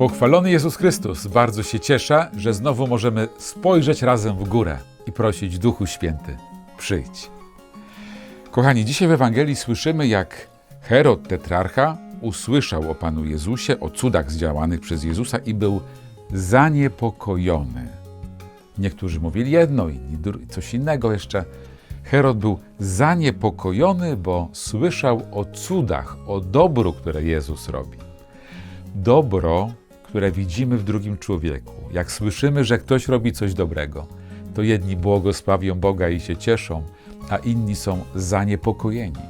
Pochwalony Jezus Chrystus, bardzo się cieszę, że znowu możemy spojrzeć razem w górę i prosić Duchu Święty, przyjdź. Kochani, dzisiaj w Ewangelii słyszymy, jak Herod Tetrarcha usłyszał o Panu Jezusie, o cudach zdziałanych przez Jezusa i był zaniepokojony. Niektórzy mówili jedno, inni coś innego jeszcze. Herod był zaniepokojony, bo słyszał o cudach, o dobru, które Jezus robi. Dobro, które widzimy w drugim człowieku, jak słyszymy, że ktoś robi coś dobrego, to jedni błogosławią Boga i się cieszą, a inni są zaniepokojeni,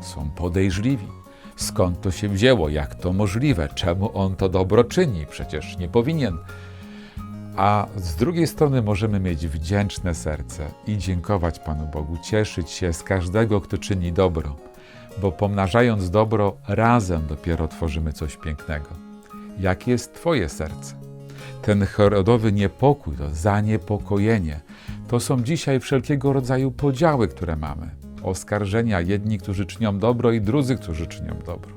są podejrzliwi. Skąd to się wzięło? Jak to możliwe? Czemu on to dobro czyni? Przecież nie powinien. A z drugiej strony możemy mieć wdzięczne serce i dziękować Panu Bogu, cieszyć się z każdego, kto czyni dobro, bo pomnażając dobro, razem dopiero tworzymy coś pięknego. Jakie jest Twoje serce? Ten Herodowy niepokój, to zaniepokojenie, to są dzisiaj wszelkiego rodzaju podziały, które mamy. Oskarżenia, jedni, którzy czynią dobro, i drudzy, którzy czynią dobro.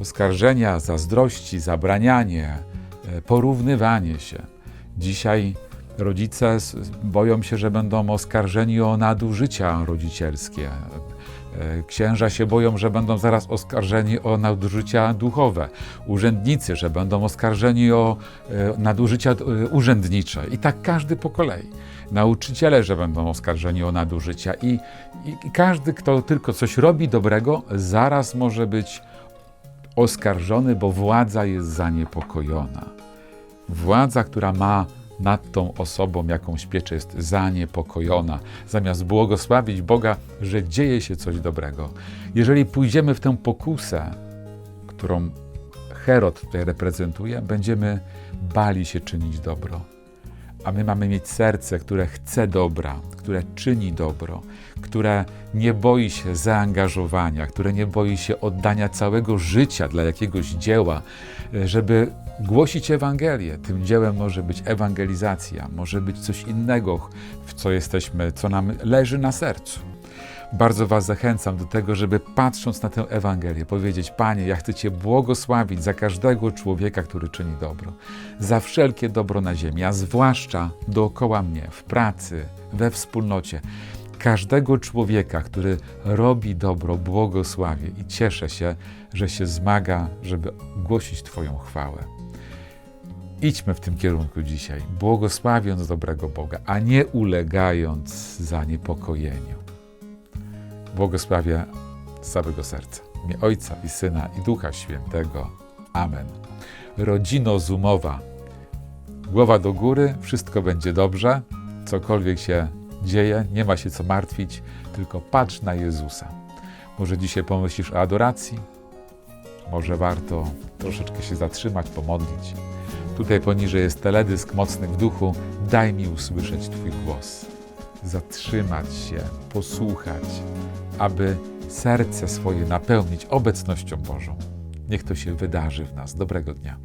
Oskarżenia, zazdrości, zabranianie, e, porównywanie się. Dzisiaj rodzice boją się, że będą oskarżeni o nadużycia rodzicielskie. E, Księża się boją, że będą zaraz oskarżeni o nadużycia duchowe. Urzędnicy, że będą oskarżeni o e, nadużycia e, urzędnicze. I tak każdy po kolei. Nauczyciele, że będą oskarżeni o nadużycia. I, i każdy, kto tylko coś robi dobrego, zaraz może być oskarżony, bo władza jest zaniepokojona. Władza, która ma nad tą osobą jakąś pieczę, jest zaniepokojona, zamiast błogosławić Boga, że dzieje się coś dobrego. Jeżeli pójdziemy w tę pokusę, którą Herod tutaj reprezentuje, będziemy bali się czynić dobro. A my mamy mieć serce, które chce dobra, które czyni dobro, które nie boi się zaangażowania, które nie boi się oddania całego życia dla jakiegoś dzieła, żeby głosić Ewangelię. Tym dziełem może być ewangelizacja, może być coś innego, w co jesteśmy, co nam leży na sercu. Bardzo Was zachęcam do tego, żeby patrząc na tę Ewangelię, powiedzieć: Panie, ja chcę Cię błogosławić za każdego człowieka, który czyni dobro, za wszelkie dobro na ziemi, a zwłaszcza dookoła mnie, w pracy, we wspólnocie. Każdego człowieka, który robi dobro, błogosławię i cieszę się, że się zmaga, żeby głosić Twoją chwałę. Idźmy w tym kierunku dzisiaj, błogosławiąc dobrego Boga, a nie ulegając zaniepokojeniu. Błogosławię z całego serca. Imię Ojca i Syna i Ducha Świętego. Amen. Rodzino zumowa. Głowa do góry, wszystko będzie dobrze. Cokolwiek się dzieje, nie ma się co martwić, tylko patrz na Jezusa. Może dzisiaj pomyślisz o adoracji? Może warto troszeczkę się zatrzymać, pomodlić. Tutaj poniżej jest teledysk Mocny w duchu. Daj mi usłyszeć Twój głos. Zatrzymać się, posłuchać, aby serce swoje napełnić obecnością Bożą. Niech to się wydarzy w nas. Dobrego dnia.